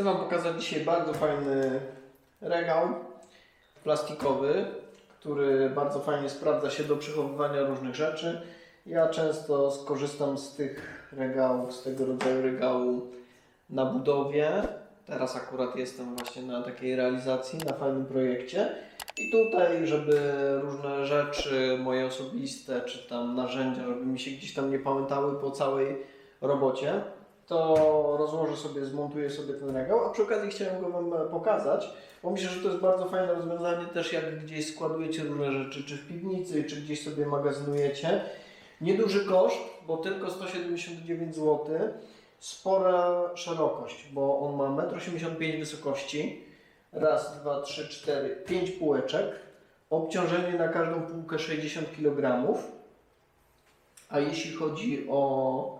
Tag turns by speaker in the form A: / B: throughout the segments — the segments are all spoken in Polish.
A: Chcę Wam pokazać dzisiaj bardzo fajny regał plastikowy, który bardzo fajnie sprawdza się do przechowywania różnych rzeczy. Ja często skorzystam z tych regałów, z tego rodzaju regału na budowie. Teraz akurat jestem właśnie na takiej realizacji, na fajnym projekcie. I tutaj, żeby różne rzeczy moje osobiste, czy tam narzędzia, żeby mi się gdzieś tam nie pamiętały po całej robocie, to rozłożę sobie, zmontuję sobie ten regał, a przy okazji chciałem go Wam pokazać, bo myślę, że to jest bardzo fajne rozwiązanie też jak gdzieś składujecie różne rzeczy, czy w piwnicy, czy gdzieś sobie magazynujecie. Nieduży koszt, bo tylko 179 zł. Spora szerokość, bo on ma 1,85 m wysokości. Raz, dwa, trzy, cztery, pięć półeczek. Obciążenie na każdą półkę 60 kg. A jeśli chodzi o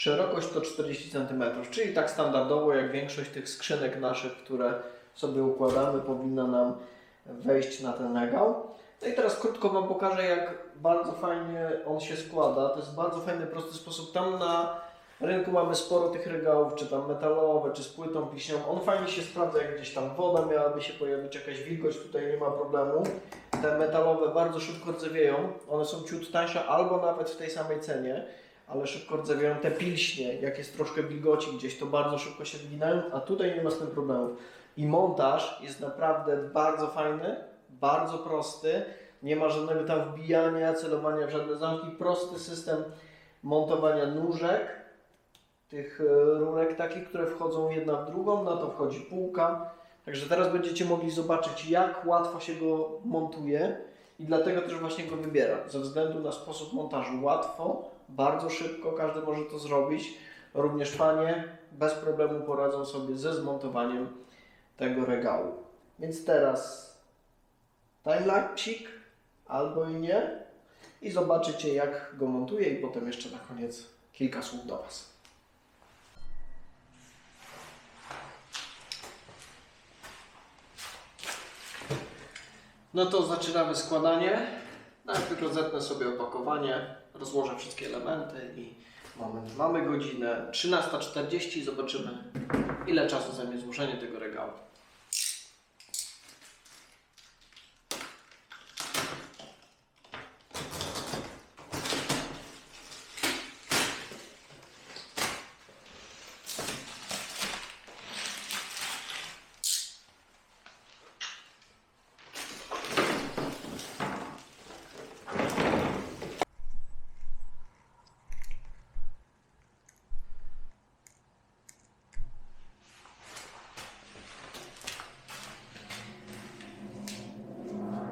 A: szerokość to 40 cm, czyli tak standardowo jak większość tych skrzynek naszych, które sobie układamy, powinna nam wejść na ten regał. No i teraz krótko Wam pokażę, jak bardzo fajnie on się składa. To jest bardzo fajny, prosty sposób. Tam na rynku mamy sporo tych regałów, czy tam metalowe, czy z płytą piśnią. On fajnie się sprawdza, jak gdzieś tam woda miałaby się pojawić, jakaś wilgoć, tutaj nie ma problemu. Te metalowe bardzo szybko rdzewieją. One są ciut tańsze, albo nawet w tej samej cenie ale szybko rdzewieją te pilśnie, jak jest troszkę wilgoci gdzieś, to bardzo szybko się wyginają, a tutaj nie ma z tym problemów. I montaż jest naprawdę bardzo fajny, bardzo prosty, nie ma żadnego tam wbijania, celowania w żadne zamki, prosty system montowania nóżek, tych e, rurek takich, które wchodzą jedna w drugą, na to wchodzi półka. Także teraz będziecie mogli zobaczyć, jak łatwo się go montuje i dlatego też właśnie go wybieram. Ze względu na sposób montażu łatwo, bardzo szybko, każdy może to zrobić. Również panie bez problemu poradzą sobie ze zmontowaniem tego regału. Więc teraz timelapsik albo i nie i zobaczycie jak go montuję i potem jeszcze na koniec kilka słów do Was. No to zaczynamy składanie. Najpierw rozetnę sobie opakowanie, rozłożę wszystkie elementy i moment. Mamy godzinę 13.40 zobaczymy ile czasu zajmie złożenie tego regału.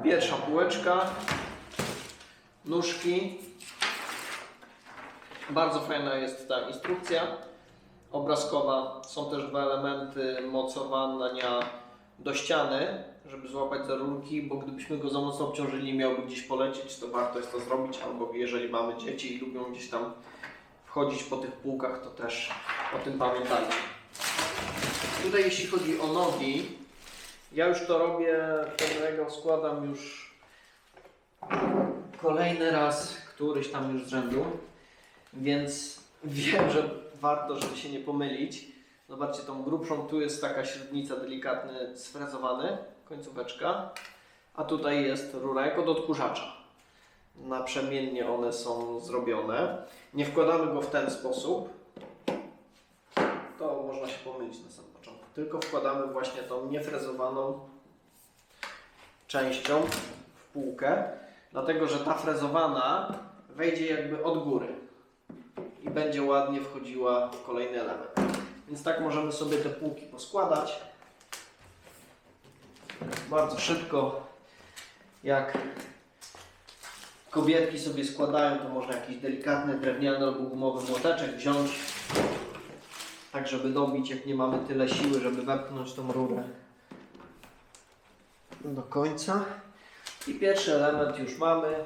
A: Pierwsza półeczka, nóżki. Bardzo fajna jest ta instrukcja obrazkowa. Są też dwa elementy mocowania do ściany, żeby złapać za rurki, bo gdybyśmy go za mocno obciążyli, miałby gdzieś polecieć, to warto jest to zrobić, albo jeżeli mamy dzieci i lubią gdzieś tam wchodzić po tych półkach, to też o tym pamiętajcie. Tutaj jeśli chodzi o nogi, ja już to robię, ten regał składam już kolejny raz, któryś tam już z rzędu, więc wiem, że warto, żeby się nie pomylić. Zobaczcie tą grubszą, tu jest taka średnica, delikatny, sfrezowany, końcóweczka, a tutaj jest rura jak od odkurzacza. Naprzemiennie one są zrobione. Nie wkładamy go w ten sposób, to można się pomylić na samym początku. Tylko wkładamy właśnie tą niefrezowaną częścią w półkę, dlatego że ta frezowana wejdzie jakby od góry i będzie ładnie wchodziła w kolejny element. Więc tak możemy sobie te półki poskładać bardzo szybko. Jak kobietki sobie składają, to można jakiś delikatny drewniany albo gumowy młoteczek wziąć tak żeby dobić, jak nie mamy tyle siły, żeby wepchnąć tą rurę do końca. I pierwszy element już mamy.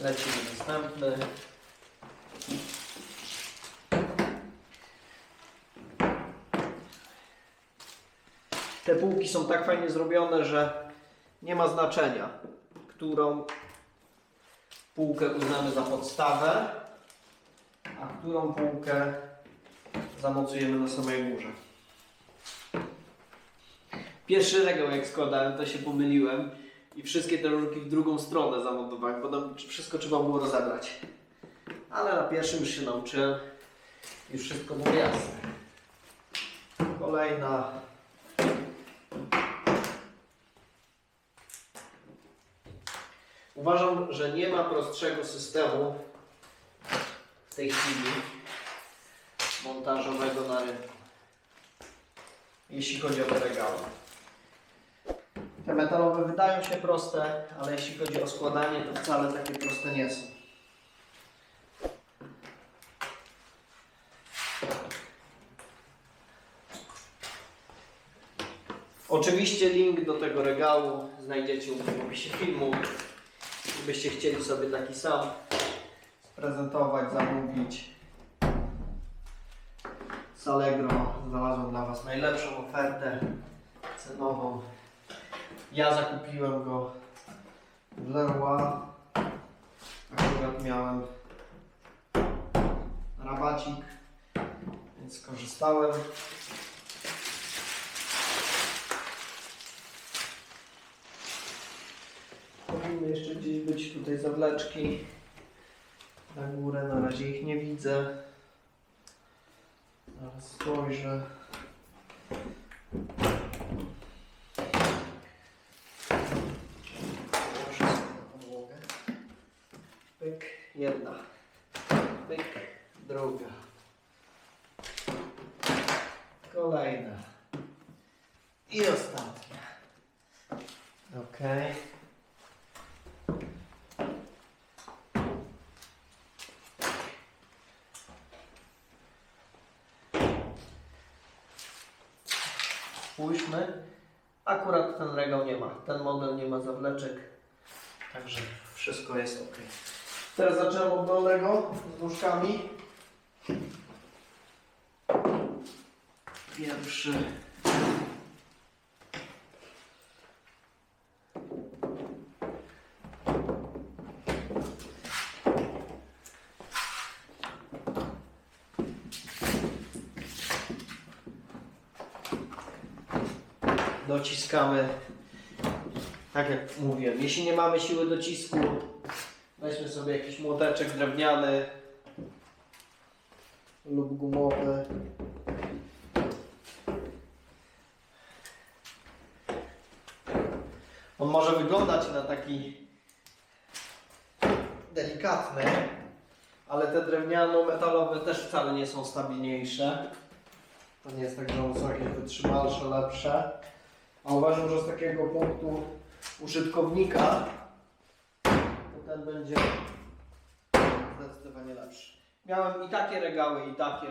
A: Lecimy następny. Te półki są tak fajnie zrobione, że nie ma znaczenia, którą półkę uznamy za podstawę a którą półkę zamocujemy na samej górze. Pierwszy regał jak składałem, to się pomyliłem i wszystkie te rurki w drugą stronę zamontowałem, bo tam wszystko trzeba było rozebrać. Ale na pierwszym już się nauczyłem i wszystko było jasne. Kolejna. Uważam, że nie ma prostszego systemu w tej chwili montażowego na rynku. Jeśli chodzi o te regały. Te metalowe wydają się proste, ale jeśli chodzi o składanie, to wcale takie proste nie są. Oczywiście link do tego regału znajdziecie w opisie filmu. Gdybyście chcieli sobie taki sam sprezentować, zamówić. Z Allegro znalazłem dla Was najlepszą ofertę cenową. Ja zakupiłem go w Leroy. Akurat miałem rabacik, więc skorzystałem. Powinny jeszcze gdzieś być tutaj zawleczki na górę, na razie ich nie widzę. Zaraz spojrzę. Położę na podłogę. Pyk, jedna. Pyk, druga. Kolejna. I ostatnia. Okej. Spójrzmy. Akurat ten regał nie ma. Ten model nie ma zawleczek. Także wszystko jest ok. Teraz zaczynam od dolnego z nóżkami. Pierwszy. dociskamy tak jak mówiłem. Jeśli nie mamy siły docisku, weźmy sobie jakiś młoteczek drewniany lub gumowy. On może wyglądać na taki delikatny, ale te drewniano-metalowe też wcale nie są stabilniejsze. To nie jest tak, że one są jakieś wytrzymalsze, lepsze. A uważam, że z takiego punktu użytkownika to ten będzie zdecydowanie lepszy. Miałem i takie regały, i takie.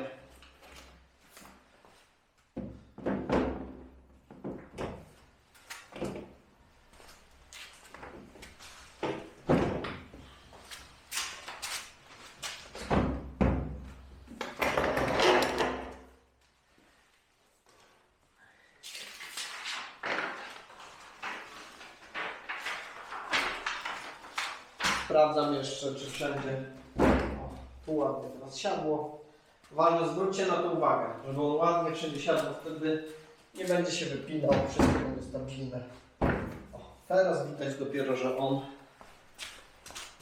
A: Sprawdzam jeszcze, czy wszędzie. Tu ładnie teraz siadło. Ważne, zwróćcie na to uwagę, żeby on ładnie wszędzie siadł, wtedy nie będzie się wypinał, wszystko będzie stabilne. O, teraz widać dopiero, że on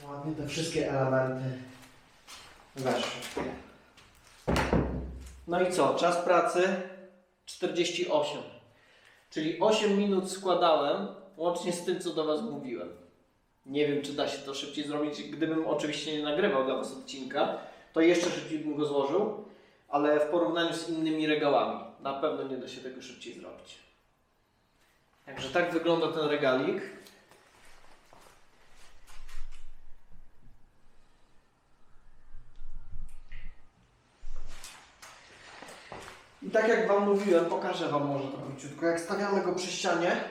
A: ładnie te wszystkie elementy weszły. No i co? Czas pracy 48. Czyli 8 minut składałem, łącznie z tym, co do Was mówiłem. Nie wiem, czy da się to szybciej zrobić. Gdybym oczywiście nie nagrywał dla Was odcinka, to jeszcze szybciej bym go złożył, ale w porównaniu z innymi regałami na pewno nie da się tego szybciej zrobić. Także tak wygląda ten regalik. I tak jak Wam mówiłem, pokażę Wam może to króciutko. Jak stawiamy go przy ścianie,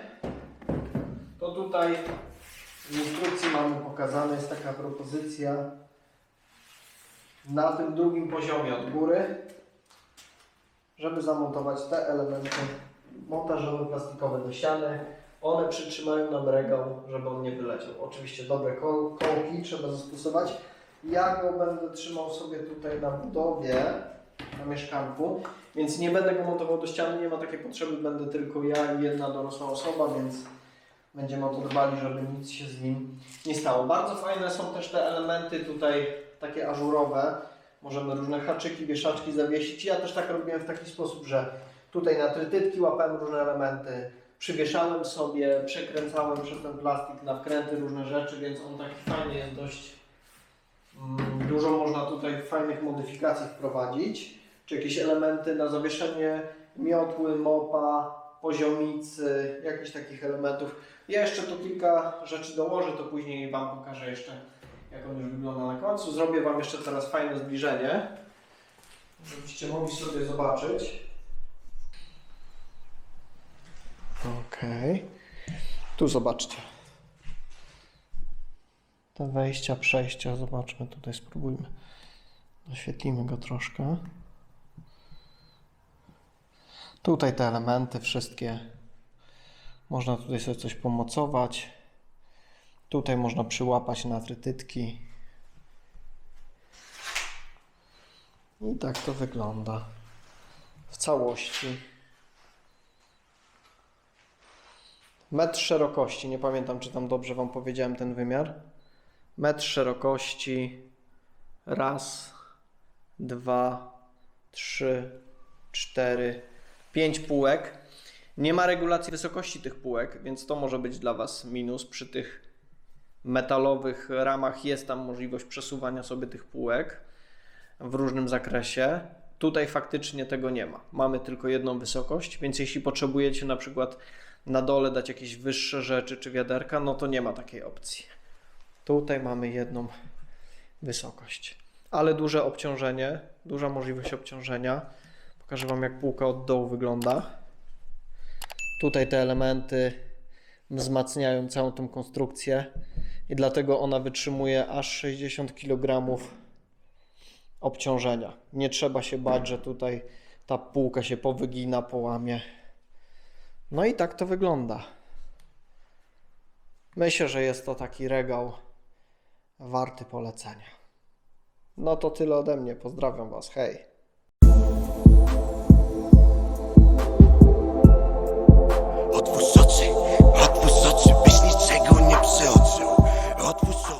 A: to tutaj w instrukcji mamy pokazane, jest taka propozycja na tym drugim poziomie od góry, żeby zamontować te elementy montażowe plastikowe do ściany. One przytrzymają nam regał, żeby on nie wyleciał. Oczywiście dobre kol- kołki trzeba zastosować. Ja go będę trzymał sobie tutaj na budowie, na mieszkanku, więc nie będę go montował do ściany, nie ma takiej potrzeby, będę tylko ja i jedna dorosła osoba, więc będziemy o to dbali, żeby nic się z nim nie stało. Bardzo fajne są też te elementy tutaj takie ażurowe. Możemy różne haczyki, wieszaczki zawiesić. Ja też tak robiłem w taki sposób, że tutaj na trytytki łapałem różne elementy, przywieszałem sobie, przekręcałem przez ten plastik na wkręty różne rzeczy, więc on taki fajny jest dość. mm, Dużo można tutaj fajnych modyfikacji wprowadzić, czy jakieś elementy na zawieszenie miotły, mopa, poziomicy, jakichś takich elementów. Ja jeszcze tu kilka rzeczy dołożę, to później Wam pokażę jeszcze, jak on już wygląda na końcu. Zrobię Wam jeszcze teraz fajne zbliżenie, żebyście mogli sobie zobaczyć. Okej. Tu zobaczcie. Te wejścia, przejścia, zobaczmy tutaj, spróbujmy. Oświetlimy go troszkę. Tutaj te elementy wszystkie. Można tutaj sobie coś pomocować. Tutaj można przyłapać na trytytki. I tak to wygląda w całości. Metr szerokości, nie pamiętam czy tam dobrze Wam powiedziałem ten wymiar. Metr szerokości. Raz, dwa, trzy, cztery, pięć półek. Nie ma regulacji wysokości tych półek, więc to może być dla Was minus. Przy tych metalowych ramach jest tam możliwość przesuwania sobie tych półek w różnym zakresie. Tutaj faktycznie tego nie ma. Mamy tylko jedną wysokość, więc jeśli potrzebujecie na przykład na dole dać jakieś wyższe rzeczy czy wiaderka, no to nie ma takiej opcji. Tutaj mamy jedną wysokość. Ale duże obciążenie, duża możliwość obciążenia. Pokażę Wam, jak półka od dołu wygląda. Tutaj te elementy wzmacniają całą tą konstrukcję i dlatego ona wytrzymuje aż 60 kg obciążenia. Nie trzeba się bać, że tutaj ta półka się powygina, połamie. No i tak to wygląda. Myślę, że jest to taki regał warty polecenia. No to tyle ode mnie. Pozdrawiam Was. Hej. atmışsın